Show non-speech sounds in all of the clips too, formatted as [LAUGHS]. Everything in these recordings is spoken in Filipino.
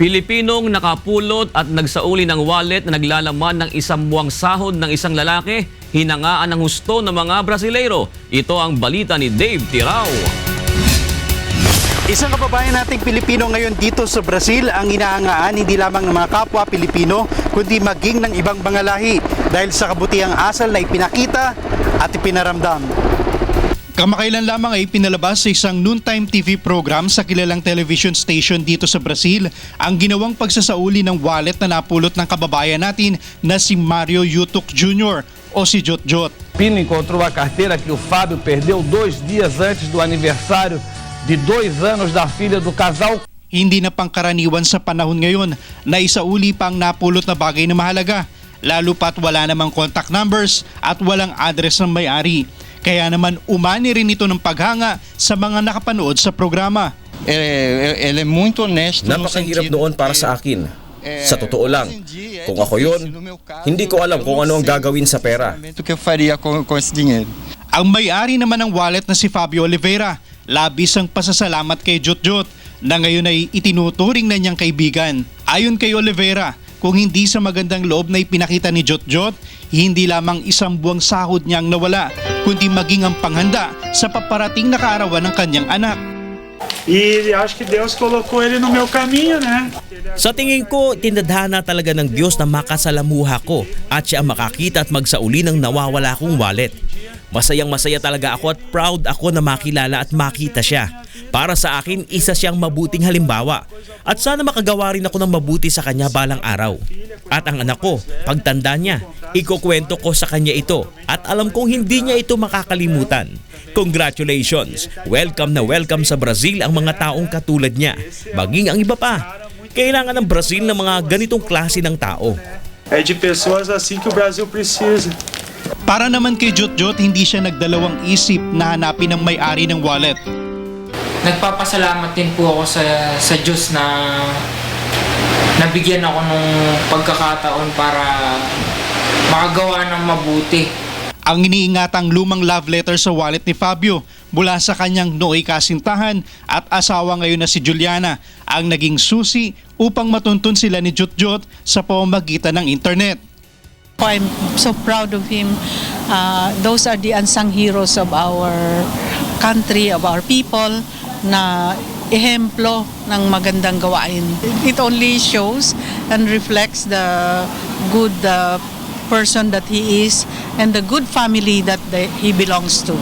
Pilipinong nakapulot at nagsauli ng wallet na naglalaman ng isang buwang sahod ng isang lalaki, hinangaan ng husto ng mga Brasileiro. Ito ang balita ni Dave Tirao. Isang kababayan nating Pilipino ngayon dito sa Brazil ang inahangaan hindi lamang ng mga kapwa Pilipino kundi maging ng ibang mga lahi dahil sa kabutihang asal na ipinakita at ipinaramdam. Kamakailan lamang ay pinalabas sa isang noontime TV program sa kilalang television station dito sa Brazil ang ginawang pagsasauli ng wallet na napulot ng kababayan natin na si Mario Yutuk Jr. o si Jot Jot. Pino encontrou a carteira que o Fábio perdeu dois dias antes do aniversário de dois anos da filha do casal. Hindi na pangkaraniwan sa panahon ngayon na isauli pa ang napulot na bagay na mahalaga, lalo pat wala namang contact numbers at walang address ng may-ari. Kaya naman umani rin ito ng paghanga sa mga nakapanood sa programa. É, ele é muito honesto no Napakahirap noon para sa akin. eh, Sa totoo lang, kung ako yun, hindi ko alam kung ano ang gagawin sa pera. Ang may-ari naman ng wallet na si Fabio Oliveira, labis ang pasasalamat kay Jot Jot na ngayon ay itinuturing na niyang kaibigan. Ayon kay Oliveira, kung hindi sa magandang loob na ipinakita ni Jot Jot, hindi lamang isang buwang sahod niyang nawala, kundi maging ang panghanda sa paparating na kaarawan ng kanyang anak. E acho que Deus colocou ele no meu caminho, né? Sa tingin ko, tinadhana talaga ng Diyos na makasalamuha ko at siya ang makakita at magsauli ng nawawala kong wallet. Masayang masaya talaga ako at proud ako na makilala at makita siya. Para sa akin, isa siyang mabuting halimbawa. At sana makagawa rin ako ng mabuti sa kanya balang araw. At ang anak ko, pagtanda niya, ikukwento ko sa kanya ito at alam kong hindi niya ito makakalimutan. Congratulations! Welcome na welcome sa Brazil ang mga taong katulad niya. Maging ang iba pa. Kailangan ng Brazil ng mga ganitong klase ng tao. É de pessoas assim que o Brasil precisa. Para naman kay Jot Jot, hindi siya nagdalawang isip na hanapin ang may-ari ng wallet. nagpapasalamat din po ako sa sa Diyos na nabigyan ako ng pagkakataon para makagawa ng mabuti. Ang iniingatang lumang love letter sa wallet ni Fabio mula sa kanyang nooy kasintahan at asawa ngayon na si Juliana ang naging susi upang matuntun sila ni Jot sa pamamagitan ng internet. I'm so proud of him. Uh, those are the unsung heroes of our country, of our people, na ehemplo ng magandang gawain. It only shows and reflects the good uh, person that he is and the good family that the, he belongs to.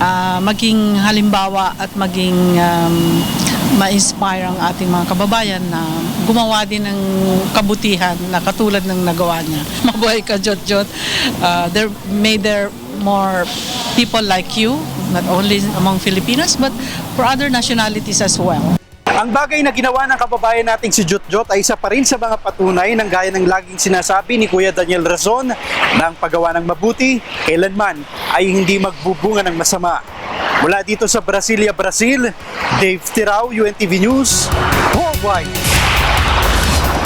Uh, maging halimbawa at maging um, ma-inspire ang ating mga kababayan na gumawa din ng kabutihan na katulad ng nagawa niya. [LAUGHS] Mabuhay ka, Jot Jot. Uh, there, may there more people like you, not only among Filipinos, but for other nationalities as well. Ang bagay na ginawa ng kababayan nating si Jot Jot ay isa pa rin sa mga patunay ng gaya ng laging sinasabi ni Kuya Daniel Razon na ang paggawa ng mabuti kailanman ay hindi magbubunga ng masama. Mula dito sa Brasilia, Brazil, Dave Tirao, UNTV News, Worldwide.